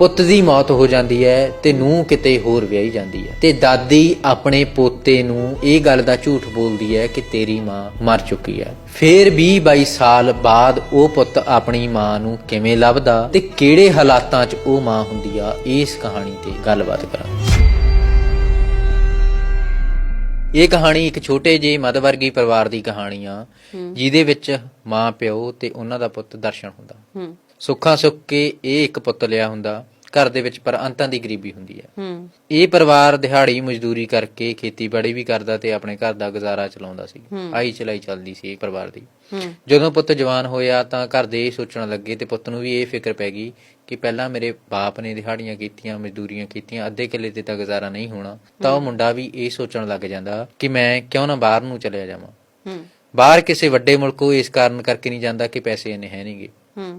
ਪੁੱਤ ਦੀ ਮੌਤ ਹੋ ਜਾਂਦੀ ਹੈ ਤੇ ਨੂੰਹ ਕਿਤੇ ਹੋਰ ਵਿਆਹੀ ਜਾਂਦੀ ਹੈ। ਤੇ ਦਾਦੀ ਆਪਣੇ ਪੋਤੇ ਨੂੰ ਇਹ ਗੱਲ ਦਾ ਝੂਠ ਬੋਲਦੀ ਹੈ ਕਿ ਤੇਰੀ ਮਾਂ ਮਰ ਚੁੱਕੀ ਹੈ। ਫੇਰ 20 22 ਸਾਲ ਬਾਅਦ ਉਹ ਪੁੱਤ ਆਪਣੀ ਮਾਂ ਨੂੰ ਕਿਵੇਂ ਲੱਭਦਾ ਤੇ ਕਿਹੜੇ ਹਾਲਾਤਾਂ 'ਚ ਉਹ ਮਾਂ ਹੁੰਦੀ ਆ ਇਸ ਕਹਾਣੀ ਤੇ ਗੱਲਬਾਤ ਕਰਾਂਗੇ। ਇਹ ਕਹਾਣੀ ਇੱਕ ਛੋਟੇ ਜਿਹੇ ਮੱਧਵਰਗੀ ਪਰਿਵਾਰ ਦੀ ਕਹਾਣੀ ਆ ਜਿਹਦੇ ਵਿੱਚ ਮਾਂ ਪਿਓ ਤੇ ਉਹਨਾਂ ਦਾ ਪੁੱਤ ਦਰਸ਼ਨ ਹੁੰਦਾ। ਸੁੱਖਾਂ ਸੁੱਖ ਕੇ ਇਹ ਇੱਕ ਪੁੱਤ ਲਿਆ ਹੁੰਦਾ। ਘਰ ਦੇ ਵਿੱਚ ਪਰ ਅੰਤਾਂ ਦੀ ਗਰੀਬੀ ਹੁੰਦੀ ਹੈ। ਹੂੰ। ਇਹ ਪਰਿਵਾਰ ਦਿਹਾੜੀ ਮਜ਼ਦੂਰੀ ਕਰਕੇ ਖੇਤੀਬਾੜੀ ਵੀ ਕਰਦਾ ਤੇ ਆਪਣੇ ਘਰ ਦਾ ਗੁਜ਼ਾਰਾ ਚਲਾਉਂਦਾ ਸੀ। ਆਈ ਚਲਾਈ ਚੱਲਦੀ ਸੀ ਇਹ ਪਰਿਵਾਰ ਦੀ। ਜਦੋਂ ਪੁੱਤ ਜਵਾਨ ਹੋਇਆ ਤਾਂ ਘਰ ਦੇ ਇਹ ਸੋਚਣ ਲੱਗੇ ਤੇ ਪੁੱਤ ਨੂੰ ਵੀ ਇਹ ਫਿਕਰ ਪੈ ਗਈ ਕਿ ਪਹਿਲਾਂ ਮੇਰੇ ਬਾਪ ਨੇ ਦਿਹਾੜੀਆਂ ਕੀਤੀਆਂ ਮਜ਼ਦੂਰੀਆਂ ਕੀਤੀਆਂ ਅੱਧੇ ਕਿੱਲੇ ਤੇ ਤਾਂ ਗੁਜ਼ਾਰਾ ਨਹੀਂ ਹੋਣਾ। ਤਾਂ ਉਹ ਮੁੰਡਾ ਵੀ ਇਹ ਸੋਚਣ ਲੱਗ ਜਾਂਦਾ ਕਿ ਮੈਂ ਕਿਉਂ ਨਾ ਬਾਹਰ ਨੂੰ ਚਲਿਆ ਜਾਵਾਂ। ਬਾਹਰ ਕਿਸੇ ਵੱਡੇ ਮੁਲਕੋਂ ਇਸ ਕਾਰਨ ਕਰਕੇ ਨਹੀਂ ਜਾਂਦਾ ਕਿ ਪੈਸੇ ਇੰਨੇ ਹੈ ਨਹੀਂਗੇ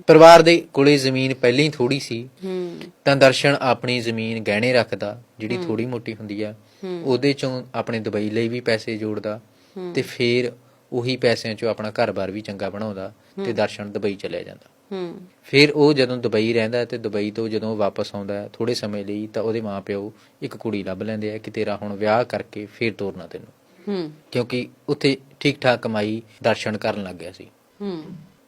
ਪਰਿਵਾਰ ਦੇ ਕੋਲੇ ਜ਼ਮੀਨ ਪਹਿਲਾਂ ਹੀ ਥੋੜੀ ਸੀ। ਤਾਂ ਦਰਸ਼ਨ ਆਪਣੀ ਜ਼ਮੀਨ ਗਹਿਣੇ ਰੱਖਦਾ ਜਿਹੜੀ ਥੋੜੀ ਮੋਟੀ ਹੁੰਦੀ ਆ। ਉਹਦੇ ਚੋਂ ਆਪਣੇ ਦੁਬਈ ਲਈ ਵੀ ਪੈਸੇ ਜੋੜਦਾ ਤੇ ਫਿਰ ਉਹੀ ਪੈਸਿਆਂ ਚੋਂ ਆਪਣਾ ਘਰ-ਬਾਰ ਵੀ ਚੰਗਾ ਬਣਾਉਂਦਾ ਤੇ ਦਰਸ਼ਨ ਦੁਬਈ ਚਲਿਆ ਜਾਂਦਾ। ਫਿਰ ਉਹ ਜਦੋਂ ਦੁਬਈ ਰਹਿੰਦਾ ਤੇ ਦੁਬਈ ਤੋਂ ਜਦੋਂ ਵਾਪਸ ਆਉਂਦਾ ਥੋੜੇ ਸਮੇਂ ਲਈ ਤਾਂ ਉਹਦੇ ਮਾਪਿਓ ਇੱਕ ਕੁੜੀ ਲੱਭ ਲੈਂਦੇ ਆ ਕਿ ਤੇਰਾ ਹੁਣ ਵਿਆਹ ਕਰਕੇ ਫਿਰ ਤੋਰਨਾ ਤੈਨੂੰ। ਹੂੰ। ਕਿਉਂਕਿ ਉੱਥੇ ਠੀਕ ਠਾਕ ਕਮਾਈ ਦਰਸ਼ਨ ਕਰਨ ਲੱਗ ਗਿਆ ਸੀ। ਹੂੰ।